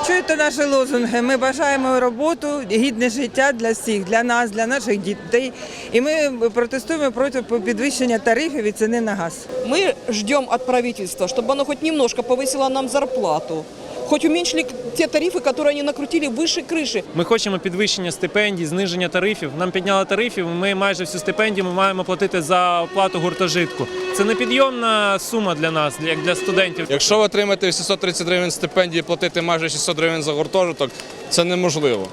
Ви чуєте наші лозунги? Ми бажаємо роботу, гідне життя для всіх, для нас, для наших дітей. І ми протестуємо проти підвищення тарифів і ціни на газ. Мы ждем от правительства, чтобы оно хоть немножко повысило нам зарплату. Хоть уменьшили те тарифы, которые они накрутили выше крыши. Ми хочемо підвищення стипендій, зниження тарифів. Нам підняли тарифів. Ми майже всю стипендію ми маємо платити за оплату гуртожитку. Це непідйомна сума для нас, як для студентів. Якщо ви отримаєте 830 гривень стипендії, платити майже 600 гривень за гуртожиток, це неможливо.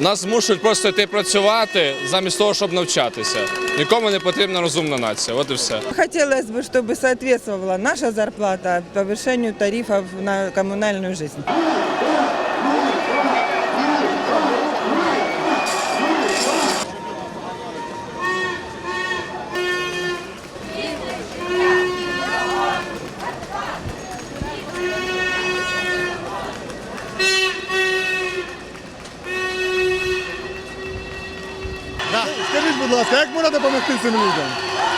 Нас змушують просто йти працювати замість того, щоб навчатися. Нікому не потрібна розумна нація. От і все. Хотелось бы, чтобы соответствовала наша зарплата повышению тарифов на коммунальную Жизнь. Скажіть, будь ласка, як можна допомогти цим людям?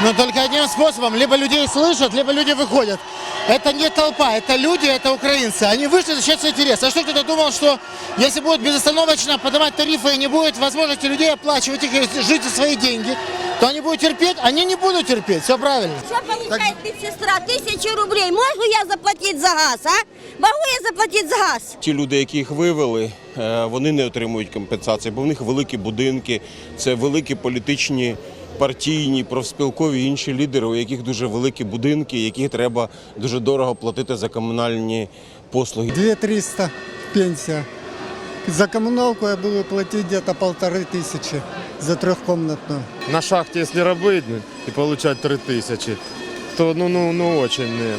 Но только одним способом. Либо людей слышат, либо люди выходят. Это не толпа, это люди, это украинцы. Они вышли защищать свой интерес. А что кто-то думал, что если будут безостановочно поднимать тарифы и не будет возможности людей оплачивать их и жить за свои деньги, то они будут терпеть? Они не будут терпеть. Все правильно. Что получает медсестра? Тысячу рублей. Могу я заплатить за газ, а? Могу я заплатить за газ? Ті люди, які їх вивели, е, вони не отримують компенсації, бо в них великі будинки, це великі політичні, партійні, профспілкові інші лідери, у яких дуже великі будинки, яких треба дуже дорого платити за комунальні послуги. 2300 пенсия. За коммуналку я буду платить где-то полторы тысячи за трехкомнатную. на шахте, если работать ну, и получать 3000, то ну, ну, ну очень не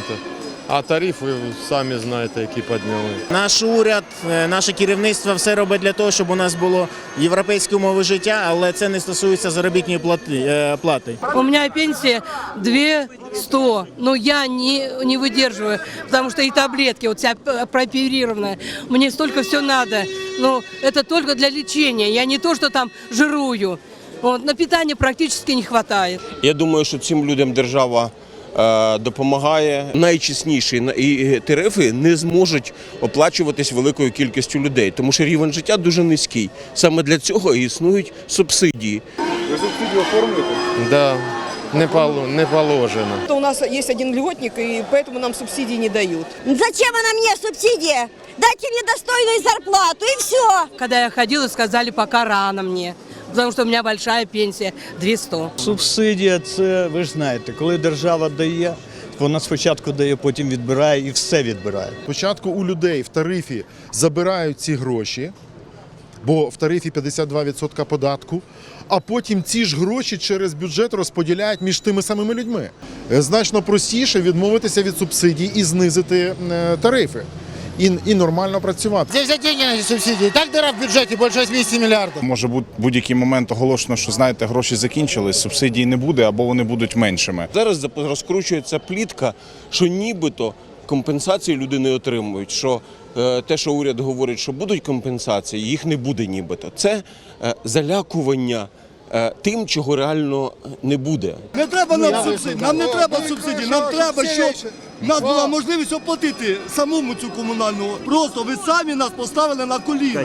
это. А тарифи самі знаєте, які підняли. Наш уряд, е, наше керівництво все робить для того, щоб у нас було європейські умови життя, але це не стосується заробітної плати. е, плати. У меня пенсия 200, но я не, не выдерживаю, потому что и таблетки, вот вся п- прооперированная, мне столько все надо, но это только для лечения, я не то, что там жирую, вот, на питание практически не хватает. Я думаю, що цим людям держава е, допомагає. Найчесніші на- і тарифи не зможуть оплачуватись великою кількістю людей, тому що рівень життя дуже низький. Саме для цього і існують субсидії. Да, не, поло, не положено. У нас есть один льготник, и поэтому нам субсидий не дают. Зачем она мне субсидия? Дайте мне достойную зарплату и все. Когда я ходила, сказали, пока рано мне, потому что у меня большая пенсия 200. Субсидія це ви ж знаєте, коли держава дає, вона спочатку дає, потім відбирає і все відбирає. Спочатку у людей в тарифі забирають ці гроші, бо в тарифі 52% податку, а потім ці ж гроші через бюджет розподіляють між тими самими людьми. Е, Значно простіше відмовитися від субсидій і знизити е, тарифи. І, і нормально працювати. Де взяти деньги на субсидії? Так дира в бюджеті більше 80 мільярдів. Може бути будь-який момент оголошено, що знаєте, гроші закінчились, субсидій не буде або вони будуть меншими. Зараз розкручується плітка, що нібито компенсації люди не отримують. Що е, те, що уряд говорить, що будуть компенсації, їх не буде нібито. Це е, залякування е, тим, чого реально не буде. Не треба нам субсидій, нам не треба субсидій, нам треба, щоб в нас була можливість оплатити самому цю комунальну. Просто ви самі нас поставили на коліна.